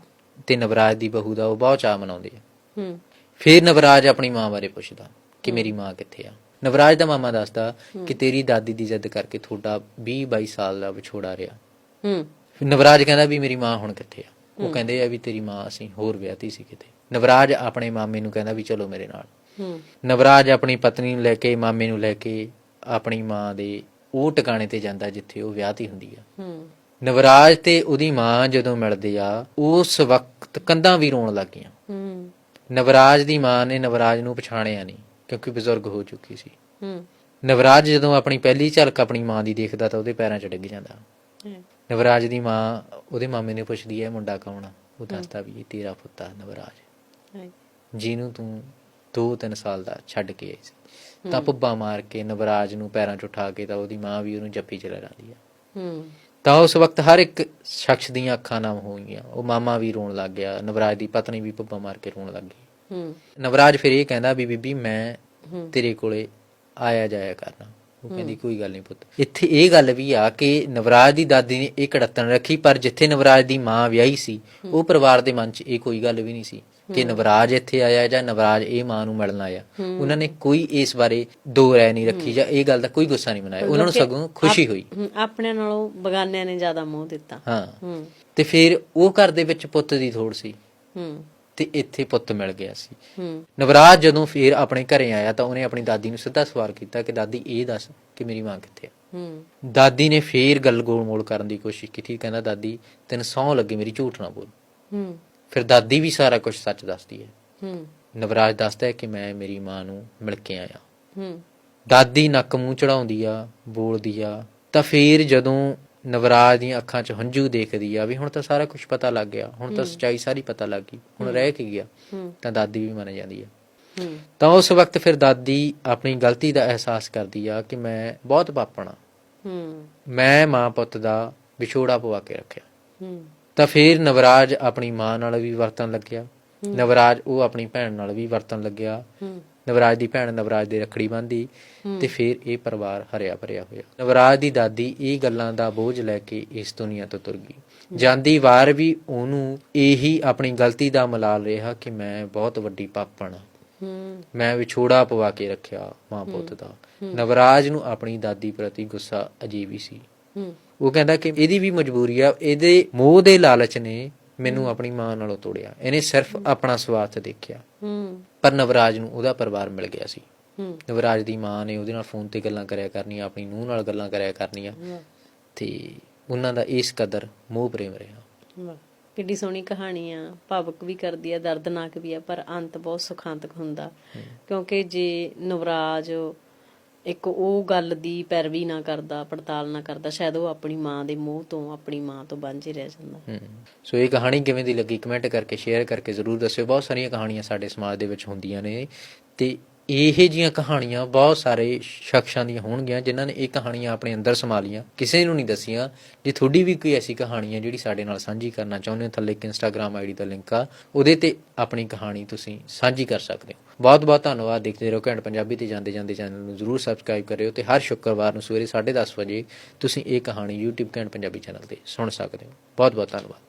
ਤੇ ਨਵਰਾਜ ਦੀ ਬਹੂ ਦਾ ਉਹ ਬਹੁਤ ਚਾਅ ਮਨਾਉਂਦੇ ਆ। ਹੂੰ। ਫਿਰ ਨਵਰਾਜ ਆਪਣੀ ਮਾਂ ਬਾਰੇ ਪੁੱਛਦਾ ਕਿ ਮੇਰੀ ਮਾਂ ਕਿੱਥੇ ਆ? ਨਵਰਾਜ ਦਾ ਮਾਮਾ ਦੱਸਦਾ ਕਿ ਤੇਰੀ ਦਾਦੀ ਦੀ ਜਿੱਦ ਕਰਕੇ ਤੁਹਾਡਾ 20 22 ਸਾਲ ਦਾ ਵਿਛੋੜਾ ਰਿਹਾ। ਹੂੰ। ਨਵਰਾਜ ਕਹਿੰਦਾ ਵੀ ਮੇਰੀ ਮਾਂ ਹੁਣ ਕਿੱਥੇ ਆ? ਉਹ ਕਹਿੰਦੇ ਆ ਵੀ ਤੇਰੀ ਮਾਂ ਅਸੀਂ ਹੋਰ ਵਿਆਹਤੀ ਸੀ ਕਿਤੇ। ਨਵਰਾਜ ਆਪਣੇ ਮਾਮੇ ਨੂੰ ਕਹਿੰਦਾ ਵੀ ਚਲੋ ਮੇਰੇ ਨਾਲ। ਹੂੰ। ਨਵਰਾਜ ਆਪਣੀ ਪਤਨੀ ਨੂੰ ਲੈ ਕੇ ਮਾਮੇ ਨੂੰ ਲੈ ਕੇ ਆਪਣੀ ਮਾਂ ਦੇ ਉਹ ਟਿਕਾਣੇ ਤੇ ਜਾਂਦਾ ਜਿੱਥੇ ਉਹ ਵਿਆਹਤੀ ਹੁੰਦੀ ਆ। ਹੂੰ। ਨਵਰਾਜ ਤੇ ਉਹਦੀ ਮਾਂ ਜਦੋਂ ਮਿਲਦੇ ਆ ਉਸ ਵਕਤ ਕੰਧਾਂ ਵੀ ਰੋਣ ਲੱਗ ਗਈਆਂ ਹੂੰ। ਨਵਰਾਜ ਦੀ ਮਾਂ ਨੇ ਨਵਰਾਜ ਨੂੰ ਪਛਾਣਿਆ ਨਹੀਂ ਕਿਉਂਕਿ ਬਜ਼ੁਰਗ ਹੋ ਚੁੱਕੀ ਸੀ। ਹੂੰ। ਨਵਰਾਜ ਜਦੋਂ ਆਪਣੀ ਪਹਿਲੀ ਝਲਕ ਆਪਣੀ ਮਾਂ ਦੀ ਦੇਖਦਾ ਤਾਂ ਉਹਦੇ ਪੈਰਾਂ 'ਚ ਡਿੱਗ ਜਾਂਦਾ। ਨਵਰਾਜ ਦੀ ਮਾਂ ਉਹਦੇ ਮਾਮੇ ਨੇ ਪੁੱਛਦੀ ਹੈ ਮੁੰਡਾ ਕੌਣ ਆ? ਉਹ ਦੱਸਦਾ ਵੀ ਇਹ ਤੇਰਾ ਪੁੱਤ ਆ ਨਵਰਾਜ। ਹੈ ਜਿਹਨੂੰ ਤੂੰ 2-3 ਸਾਲ ਦਾ ਛੱਡ ਕੇ ਆਈ ਸੀ। ਤਾਂ ਪੁੱਬਾ ਮਾਰ ਕੇ ਨਵਰਾਜ ਨੂੰ ਪੈਰਾਂ 'ਚ ਉਠਾ ਕੇ ਤਾਂ ਉਹਦੀ ਮਾਂ ਵੀ ਉਹਨੂੰ ਜੱਫੀ ਚ ਲੜਾਉਂਦੀ ਆ। ਹੂੰ। ਤਾਂ ਉਸ ਵਕਤ ਹਰ ਇੱਕ ਸ਼ਖਸ ਦੀਆਂ ਅੱਖਾਂ ਨਮ ਹੋ ਗਈਆਂ ਉਹ ਮਾਮਾ ਵੀ ਰੋਣ ਲੱਗ ਗਿਆ ਨਵਰਾਜ ਦੀ ਪਤਨੀ ਵੀ ਪੁੱਬਾ ਮਾਰ ਕੇ ਰੋਣ ਲੱਗ ਗਈ। ਹੂੰ। ਨਵਰਾਜ ਫਿਰ ਇਹ ਕਹਿੰਦਾ ਵੀ ਬੀਬੀ ਮੈਂ ਤੇਰੇ ਕੋਲੇ ਆਇਆ ਜਾਇਆ ਕਰਨਾ। ਉਹ ਕਹਿੰਦੀ ਕੋਈ ਗੱਲ ਨਹੀਂ ਪੁੱਤ। ਇੱਥੇ ਇਹ ਗੱਲ ਵੀ ਆ ਕਿ ਨਵਰਾਜ ਦੀ ਦਾਦੀ ਨੇ ਇਹ ਕੜੱਤਣ ਰੱਖੀ ਪਰ ਜਿੱਥੇ ਨਵਰਾਜ ਦੀ ਮਾਂ ਵਿਆਹੀ ਸੀ ਉਹ ਪਰਿਵਾਰ ਦੇ ਮਨ 'ਚ ਇਹ ਕੋਈ ਗੱਲ ਵੀ ਨਹੀਂ ਸੀ। ਕਿ ਨਵਰਾਜ ਇੱਥੇ ਆਇਆ ਜਾਂ ਨਵਰਾਜ ਇਹ ਮਾਂ ਨੂੰ ਮਿਲਣ ਆਇਆ। ਉਹਨਾਂ ਨੇ ਕੋਈ ਇਸ ਬਾਰੇ ਦੋ ਰਾਏ ਨਹੀਂ ਰੱਖੀ ਜਾਂ ਇਹ ਗੱਲ ਦਾ ਕੋਈ ਗੁੱਸਾ ਨਹੀਂ ਮਨਾਇਆ। ਉਹਨਾਂ ਨੂੰ ਸਗੋਂ ਖੁਸ਼ੀ ਹੋਈ। ਹੂੰ, ਆਪਣਿਆਂ ਨਾਲੋਂ ਬਗਾਨਿਆਂ ਨੇ ਜ਼ਿਆਦਾ ਮੋਹ ਦਿੱਤਾ। ਹਾਂ। ਤੇ ਫਿਰ ਉਹ ਘਰ ਦੇ ਵਿੱਚ ਪੁੱਤ ਦੀ ਥੋੜ ਸੀ। ਤੇ ਇੱਥੇ ਪੁੱਤ ਮਿਲ ਗਿਆ ਸੀ। ਨਵਰਾਜ ਜਦੋਂ ਫਿਰ ਆਪਣੇ ਘਰੇ ਆਇਆ ਤਾਂ ਉਹਨੇ ਆਪਣੀ ਦਾਦੀ ਨੂੰ ਸਿੱਧਾ ਸਵਾਲ ਕੀਤਾ ਕਿ ਦਾਦੀ ਇਹ ਦੱਸ ਕਿ ਮੇਰੀ ਮਾਂ ਕਿੱਥੇ ਆ? ਦਾਦੀ ਨੇ ਫੇਰ ਗੱਲ ਗੋਲ-ਮੋਲ ਕਰਨ ਦੀ ਕੋਸ਼ਿਸ਼ ਕੀਤੀ। ਕਹਿੰਦਾ ਦਾਦੀ ਤੈਨੂੰ ਸੌਂ ਲੱਗੇ ਮੇਰੀ ਝੂਠ ਨਾ ਬੋਲ। ਹੂੰ। ਫਿਰ ਦਾਦੀ ਵੀ ਸਾਰਾ ਕੁਝ ਸੱਚ ਦੱਸਦੀ ਹੈ। ਹੂੰ। ਨਵਰਾਜ ਦੱਸਦਾ ਹੈ ਕਿ ਮੈਂ ਮੇਰੀ ਮਾਂ ਨੂੰ ਮਿਲ ਕੇ ਆਇਆ। ਹੂੰ। ਦਾਦੀ ਨੱਕ ਮੂੰਹ ਚੜਾਉਂਦੀ ਆ ਬੋਲਦੀ ਆ ਤਾਂ ਫੇਰ ਜਦੋਂ ਨਵਰਾਜ ਦੀਆਂ ਅੱਖਾਂ 'ਚ ਹੰਝੂ ਦੇਖਦੀ ਆ ਵੀ ਹੁਣ ਤਾਂ ਸਾਰਾ ਕੁਝ ਪਤਾ ਲੱਗ ਗਿਆ ਹੁਣ ਤਾਂ ਸੱਚਾਈ ਸਾਰੀ ਪਤਾ ਲੱਗ ਗਈ ਹੁਣ ਰਹਿ ਕੀ ਗਿਆ ਤਾਂ ਦਾਦੀ ਵੀ ਮੰਨ ਜਾਂਦੀ ਆ। ਤਾਂ ਉਸ ਵਕਤ ਫਿਰ ਦਾਦੀ ਆਪਣੀ ਗਲਤੀ ਦਾ ਅਹਿਸਾਸ ਕਰਦੀ ਆ ਕਿ ਮੈਂ ਬਹੁਤ ਪਾਪਣ ਮੈਂ ਮਾਂ ਪੁੱਤ ਦਾ ਵਿਛੋੜਾ ਪਵਾ ਕੇ ਰੱਖਿਆ। ਹੂੰ। ਤਾਂ ਫਿਰ ਨਵਰਾਜ ਆਪਣੀ ਮਾਂ ਨਾਲ ਵੀ ਵਰਤਣ ਲੱਗਿਆ। ਨਵਰਾਜ ਉਹ ਆਪਣੀ ਭੈਣ ਨਾਲ ਵੀ ਵਰਤਣ ਲੱਗਿਆ। ਨਵਰਾਜ ਦੀ ਭੈਣ ਨਵਰਾਜ ਦੇ ਰੱਖੜੀ ਬੰਨ੍ਹਦੀ ਤੇ ਫਿਰ ਇਹ ਪਰਿਵਾਰ ਹਰਿਆ ਭਰਿਆ ਹੋਇਆ। ਨਵਰਾਜ ਦੀ ਦਾਦੀ ਇਹ ਗੱਲਾਂ ਦਾ ਬੋਝ ਲੈ ਕੇ ਇਸ ਦੁਨੀਆ ਤੋਂ ਤੁਰ ਗਈ। ਜਾਂਦੀ ਵਾਰ ਵੀ ਉਹਨੂੰ ਇਹੀ ਆਪਣੀ ਗਲਤੀ ਦਾ ਮਲਾਲ ਰਿਹਾ ਕਿ ਮੈਂ ਬਹੁਤ ਵੱਡੀ ਪਾਪਣ ਮੈਂ ਵਿਛੋੜਾ ਪਵਾ ਕੇ ਰੱਖਿਆ ਮਾਂ ਪੁੱਤ ਦਾ। ਨਵਰਾਜ ਨੂੰ ਆਪਣੀ ਦਾਦੀ ਪ੍ਰਤੀ ਗੁੱਸਾ ਅਜੀਬ ਹੀ ਸੀ। ਉਹ ਕਹਿੰਦਾ ਕਿ ਇਹਦੀ ਵੀ ਮਜਬੂਰੀ ਆ ਇਹਦੇ ਮੋਹ ਦੇ ਲਾਲਚ ਨੇ ਮੈਨੂੰ ਆਪਣੀ ਮਾਂ ਨਾਲੋਂ ਤੋੜਿਆ। ਇਹਨੇ ਸਿਰਫ ਆਪਣਾ ਸਵਾਰਥ ਦੇਖਿਆ। ਹੂੰ। ਪਰ ਨਵਰਾਜ ਨੂੰ ਉਹਦਾ ਪਰਿਵਾਰ ਮਿਲ ਗਿਆ ਸੀ। ਹੂੰ। ਨਵਰਾਜ ਦੀ ਮਾਂ ਨੇ ਉਹਦੇ ਨਾਲ ਫੋਨ ਤੇ ਗੱਲਾਂ ਕਰਿਆ ਕਰਨੀਆਂ ਆਪਣੀ ਨੂੰਹ ਨਾਲ ਗੱਲਾਂ ਕਰਿਆ ਕਰਨੀਆਂ। ਤੇ ਉਹਨਾਂ ਦਾ ਇਸ ਕਦਰ ਮੋਹ ਪ੍ਰੇਮ ਰਿਹਾ। ਕਿੱਡੀ ਸੋਹਣੀ ਕਹਾਣੀ ਆ। ਭਾਵਕ ਵੀ ਕਰਦੀ ਆ ਦਰਦਨਾਕ ਵੀ ਆ ਪਰ ਅੰਤ ਬਹੁਤ ਸੁਖਾਂਤਕ ਹੁੰਦਾ। ਕਿਉਂਕਿ ਜੇ ਨਵਰਾਜ ਇੱਕ ਉਹ ਗੱਲ ਦੀ ਪੈਰਵੀ ਨਾ ਕਰਦਾ, ਪੜਤਾਲ ਨਾ ਕਰਦਾ, ਸ਼ਾਇਦ ਉਹ ਆਪਣੀ ਮਾਂ ਦੇ ਮੋਹ ਤੋਂ, ਆਪਣੀ ਮਾਂ ਤੋਂ ਵਾਂਝੇ ਰਹਿ ਜਾਂਦਾ। ਸੋ ਇਹ ਕਹਾਣੀ ਕਿਵੇਂ ਦੀ ਲੱਗੀ? ਕਮੈਂਟ ਕਰਕੇ, ਸ਼ੇਅਰ ਕਰਕੇ ਜ਼ਰੂਰ ਦੱਸਿਓ। ਬਹੁਤ ਸਾਰੀਆਂ ਕਹਾਣੀਆਂ ਸਾਡੇ ਸਮਾਜ ਦੇ ਵਿੱਚ ਹੁੰਦੀਆਂ ਨੇ। ਤੇ ਇਹ ਜੀਆਂ ਕਹਾਣੀਆਂ ਬਹੁਤ ਸਾਰੇ ਸ਼ਖਸਾਂ ਦੀਆਂ ਹੋਣਗੀਆਂ, ਜਿਨ੍ਹਾਂ ਨੇ ਇਹ ਕਹਾਣੀਆਂ ਆਪਣੇ ਅੰਦਰ ਸਮਾ ਲੀਆਂ ਕਿਸੇ ਨੂੰ ਨਹੀਂ ਦੱਸੀਆਂ ਜੇ ਤੁਹਾਡੀ ਵੀ ਕੋਈ ਐਸੀ ਕਹਾਣੀ ਹੈ ਜਿਹੜੀ ਸਾਡੇ ਨਾਲ ਸਾਂਝੀ ਕਰਨਾ ਚਾਹੁੰਦੇ ਹੋ, ਥੱਲੇ ਇੱਕ ਇੰਸਟਾਗ੍ਰam ਆਈਡੀ ਦਾ ਲਿੰਕ ਆ, ਉਹਦੇ ਤੇ ਆਪਣੀ ਕਹਾਣੀ ਤੁਸੀਂ ਸਾਂਝੀ ਕਰ ਸਕਦੇ ਹੋ। ਬਹੁਤ ਬਹੁਤ ਧੰਨਵਾਦ, ਦੇਖਦੇ ਰਹੋ ਘੈਂਟ ਪੰਜਾਬੀ ਤੇ ਜਾਂਦੇ ਜਾਂਦੇ ਚੈਨਲ ਨੂੰ ਜ਼ਰੂਰ ਸਬਸਕ੍ਰਾਈਬ ਕਰਿਓ ਤੇ ਹਰ ਸ਼ੁੱਕਰਵਾਰ ਨੂੰ ਸਵੇਰੇ 10:30 ਵਜੇ ਤੁਸੀਂ ਇਹ ਕਹਾਣੀ YouTube ਘੈਂਟ ਪੰਜਾਬੀ ਚੈਨਲ ਤੇ ਸੁਣ ਸਕਦੇ ਹੋ। ਬਹੁਤ ਬਹੁਤ ਧੰਨਵਾਦ।